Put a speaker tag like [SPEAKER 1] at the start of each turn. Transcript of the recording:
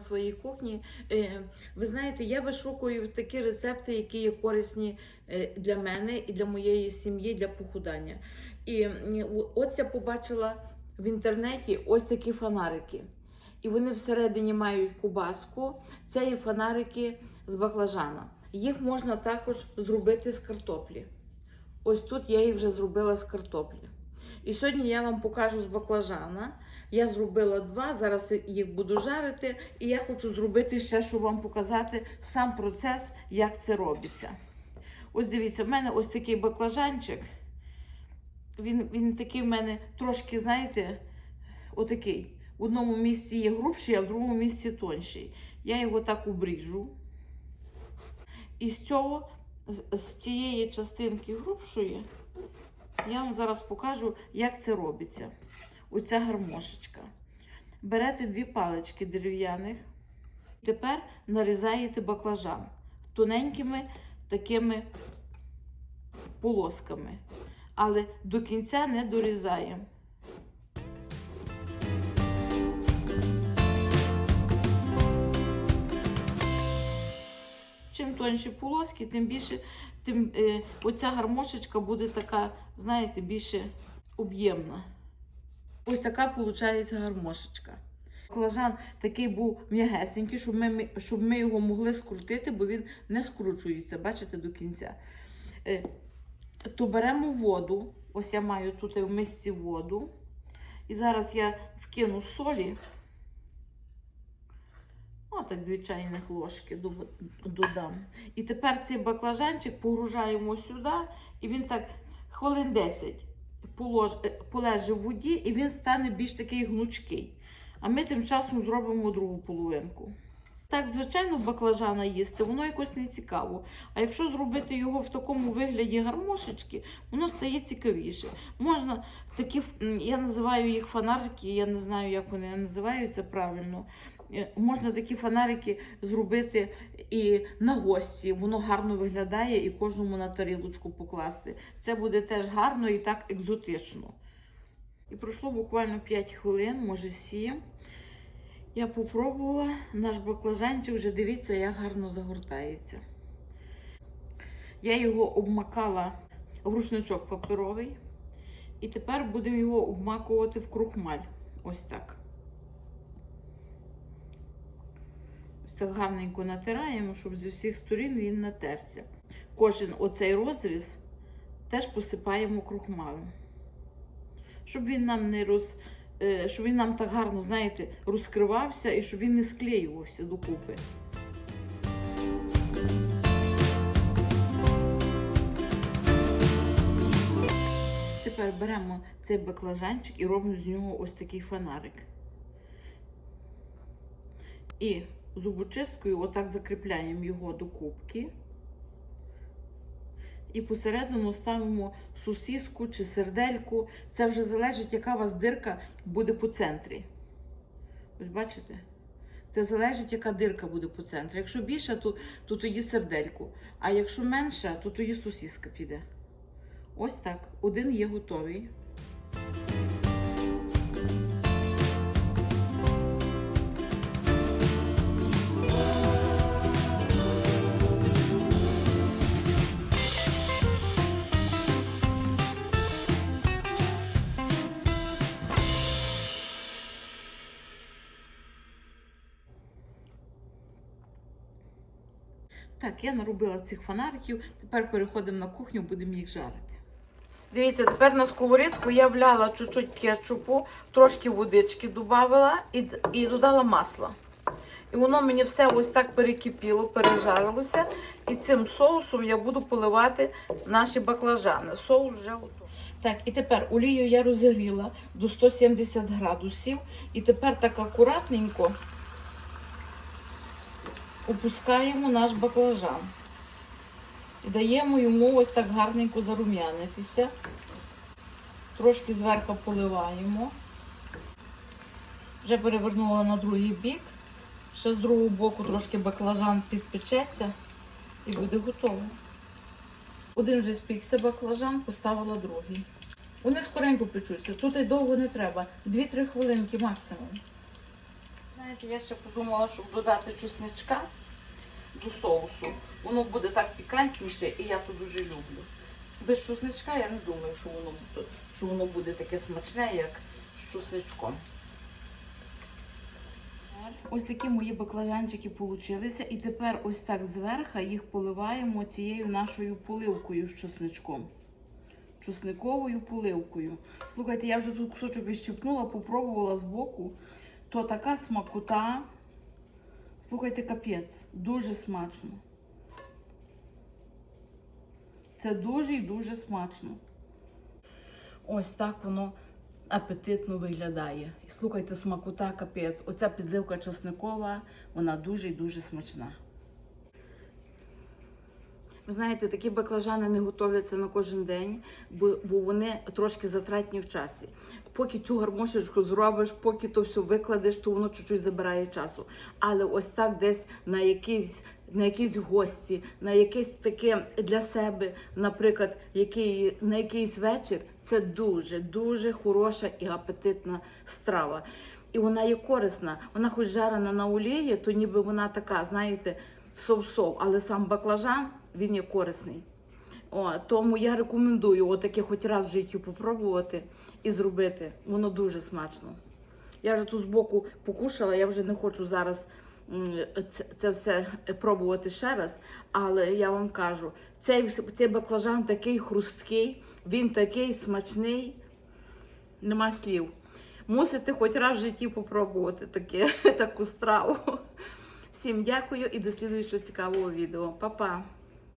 [SPEAKER 1] своїй кухні. Е, Ви знаєте, я вишукую такі рецепти, які є корисні е, для мене і для моєї сім'ї для похудання. І от я побачила в інтернеті ось такі фонарики. І вони всередині мають кубаску. Це є фонарики з баклажана. Їх можна також зробити з картоплі. Ось тут я їх вже зробила з картоплі. І сьогодні я вам покажу з баклажана. Я зробила два, зараз їх буду жарити. І я хочу зробити ще, щоб вам показати сам процес, як це робиться. Ось дивіться, в мене ось такий баклажанчик. Він, він такий в мене трошки, знаєте, отакий. В одному місці є грубший, а в другому місці тонший. Я його так обріжу. І з цього, з- цієї частинки грубшої, я вам зараз покажу, як це робиться. Оця гармошечка. Берете дві палички дерев'яних. Тепер нарізаєте баклажан тоненькими такими полосками. Але до кінця не дорізаємо. Чим тонші полоски, тим більше, тим е, оця гармошечка буде така, знаєте, більше об'ємна. Ось така виходить гармошечка. Баклажан такий був м'ягесенький, щоб ми, щоб ми його могли скрутити, бо він не скручується, бачите, до кінця. Е, то беремо воду. Ось я маю тут в мисці воду. І зараз я вкину солі. Отак дві чайних ложки додам. І тепер цей баклажанчик погружаємо сюди, і він так хвилин 10 полож, е, полежить в воді, і він стане більш такий гнучкий. А ми тим часом зробимо другу половинку. Так, звичайно, баклажана їсти, воно якось не цікаво. А якщо зробити його в такому вигляді гармошечки, воно стає цікавіше. Можна такі, я називаю їх фонарики, я не знаю, як вони називаються правильно. Е, Можна такі фонарики зробити і на гості. Воно гарно виглядає і кожному на тарілочку покласти. Це буде теж гарно і так екзотично. І пройшло буквально 5 хвилин, може 7. Я попробувала наш баклажанчик, вже дивіться, як гарно загортається. Я його обмакала в рушничок паперовий. І тепер будемо його обмакувати в крухмаль. Ось так. Так гарненько натираємо, щоб зі всіх сторін він натерся. Кожен оцей розріз теж посипаємо крухмалем. Щоб він нам не роз, е, щоб він нам так гарно, знаєте, розкривався і щоб він не склеювався докупи. Тепер беремо цей баклажанчик і робимо з нього ось такий фонарик. І зубочисткою отак закріпляємо його до кубки. І посередину ставимо сосиску чи сердельку. Це вже залежить, яка у вас дирка буде по центрі. Ось бачите? Це залежить, яка дирка буде по центрі. Якщо більша, то, то тоді сердельку. А якщо менша, то тоді сосиска піде. Ось так. Один є готовий. Так, я наробила цих фонариків. Тепер переходимо на кухню, будемо їх жарити. Дивіться, тепер на сковорідку я вляла чуть-чуть кетчупу, трошки водички додала і, і додала масла. І воно мені все ось так перекипіло, пережарилося. І цим соусом я буду поливати наші баклажани. Соус вже готовий. Так, і тепер олію я розігріла до 170 градусів. І тепер так акуратненько опускаємо наш баклажан. І даємо йому ось так гарненько зарум'янитися. Трошки зверху поливаємо. Вже перевернула на другий бік. Ще з другого боку трошки баклажан підпечеться і буде готово. Один вже спікся баклажан, поставила другий. Вони скоренько печуться. Тут і довго не треба. 2-3 хвилинки максимум. Знаєте, я ще подумала, щоб додати чесничка до соусу. Воно буде так пікантніше, і я то дуже люблю. Без чесничка я не думаю, що воно, що воно буде таке смачне, як з чесничком. Ось такі мої баклажанчики получилися. І тепер ось так зверху їх поливаємо цією нашою поливкою з чесничком. Чесниковою поливкою. Слухайте, я вже тут кусочок відщипнула, попробувала збоку. То така смакота. Слухайте, капець, дуже смачно. Це дуже і дуже смачно. Ось так воно апетитно виглядає. І слухайте, смакота капець. Оця підливка чесникова, вона дуже і дуже смачна. Знаєте, такі баклажани не готовляться на кожен день, бо, бо вони трошки затратні в часі. Поки цю гармошечку зробиш, поки то все викладеш, то воно чуть-чуть забирає часу. Але ось так десь на якийсь, на якісь гості, на якесь таке для себе, наприклад, який, на якийсь вечір, це дуже, дуже хороша і апетитна страва. І вона є корисна. Вона хоч жарена на олії, то ніби вона така, знаєте, сов-сов, але сам баклажан він є корисний. О, тому я рекомендую отаке хоч раз в житті попробувати і зробити. Воно дуже смачно. Я вже тут збоку покушала, я вже не хочу зараз це, все пробувати ще раз. Але я вам кажу, цей, цей баклажан такий хрусткий, він такий смачний, нема слів. Мусите хоч раз в житті попробувати таке, таку страву. Всім дякую і до слідуючого цікавого відео. Па-па!